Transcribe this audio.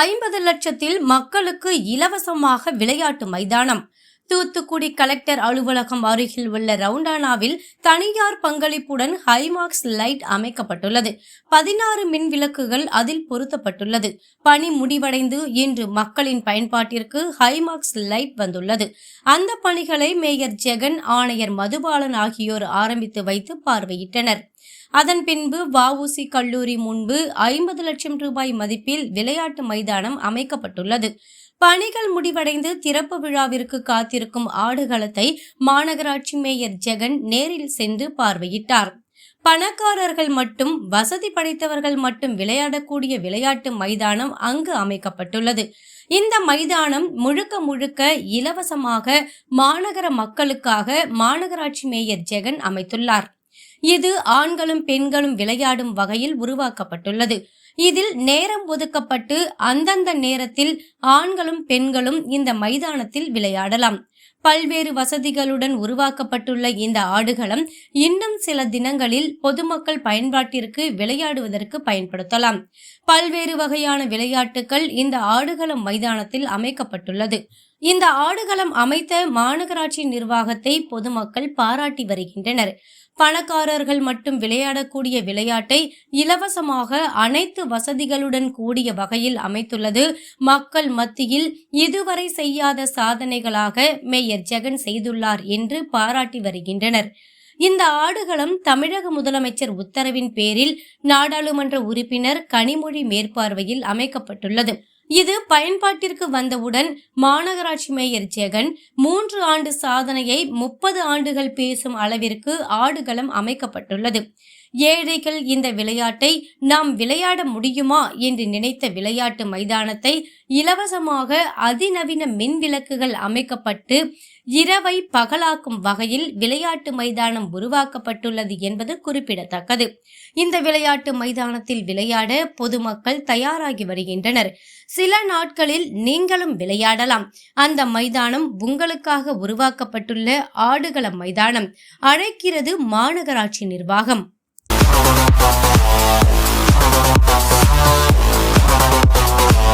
ஐம்பது லட்சத்தில் மக்களுக்கு இலவசமாக விளையாட்டு மைதானம். தூத்துக்குடி கலெக்டர் அலுவலகம் அருகில் உள்ள ரவுண்டானாவில் தனியார் பங்களிப்புடன் ஹைமார்க்ஸ் லைட் அமைக்கப்பட்டுள்ளது. பதினாறு மின் விளக்குகள் அதில் பொருத்தப்பட்டுள்ளது. பணி முடிவடைந்து இன்று மக்களின் பயன்பாட்டிற்கு ஹைமார்க்ஸ் லைட் வந்துள்ளது. அந்த பணிகளை மேயர் ஜெகன் ஆணையர் மதுபாலன் ஆகியோர் ஆரம்பித்து வைத்து பார்வையிட்டனர். அதன் பின்பு வஉசி கல்லூரி முன்பு ஐம்பது லட்சம் ரூபாய் மதிப்பில் விளையாட்டு மைதானம் அமைக்கப்பட்டுள்ளது. பணிகள் முடிவடைந்து திறப்பு விழாவிற்கு காத்திருக்கும் ஆடுகளத்தை மாநகராட்சி மேயர் ஜெகன் நேரில் சென்று பார்வையிட்டார். பணக்காரர்கள் மட்டும் வசதி படைத்தவர்கள் மட்டும் விளையாடக்கூடிய விளையாட்டு மைதானம் அங்கு அமைக்கப்பட்டுள்ளது. இந்த மைதானம் முழுக்க முழுக்க இலவசமாக மாநகர மக்களுக்காக மாநகராட்சி மேயர் ஜெகன் அமைத்துள்ளார். இது ஆண்களும் பெண்களும் விளையாடும் வகையில் உருவாக்கப்பட்டுள்ளது. இதில் நேரம் ஒதுக்கப்பட்டு அந்தந்த நேரத்தில் ஆண்களும் பெண்களும் இந்த மைதானத்தில் விளையாடலாம். பல்வேறு வசதிகளுடன் உருவாக்கப்பட்டுள்ள இந்த ஆடுகளம் இன்னும் சில தினங்களில் பொதுமக்கள் பயன்பாட்டிற்கு விளையாடுவதற்கு பயன்படுத்தலாம். பல்வேறு வகையான விளையாட்டுகள் இந்த ஆடுகளம் மைதானத்தில் அமைக்கப்பட்டுள்ளது. இந்த ஆடுகளம் அமைத்த மாநகராட்சி நிர்வாகத்தை பொதுமக்கள் பாராட்டி வருகின்றனர். பணக்காரர்கள் மட்டும் விளையாடக்கூடிய விளையாட்டை இலவசமாக அனைத்து வசதிகளுடன் கூடிய வகையில் அமைத்துள்ளது. மக்கள் மத்தியில் இதுவரை செய்யாத சாதனைகளாக மேயர் ஜெகன் செய்துள்ளார் என்று பாராட்டி வருகின்றனர். இந்த ஆடுகளம் தமிழக முதலமைச்சர் உத்தரவின் பேரில் நாடாளுமன்ற உறுப்பினர் கனிமொழி மேற்பார்வையில் அமைக்கப்பட்டுள்ளது. இது பயன்பாட்டிற்கு வந்தவுடன் மாநகராட்சி மேயர் ஜெகன் மூன்று ஆண்டு சாதனையை முப்பது ஆண்டுகள் பேசும் அளவிற்கு ஆடுகளம் அமைக்கப்பட்டுள்ளது. ஏழைகள் இந்த விளையாட்டை நாம் விளையாட முடியுமா என்று நினைத்த விளையாட்டு மைதானத்தை இலவசமாக அதிநவீன மின் விளக்குகள் அமைக்கப்பட்டு இரவை பகலாக்கும் வகையில் விளையாட்டு மைதானம் உருவாக்கப்பட்டுள்ளது என்பது குறிப்பிடத்தக்கது. இந்த விளையாட்டு மைதானத்தில் விளையாட பொதுமக்கள் தயாராகி வருகின்றனர். சில நாட்களில் நீங்களும் விளையாடலாம் அந்த மைதானம் உங்களுக்காக உருவாக்கப்பட்டுள்ள ஆடுகள மைதானம் அழைக்கிறது மாநகராட்சி நிர்வாகம் Yeah.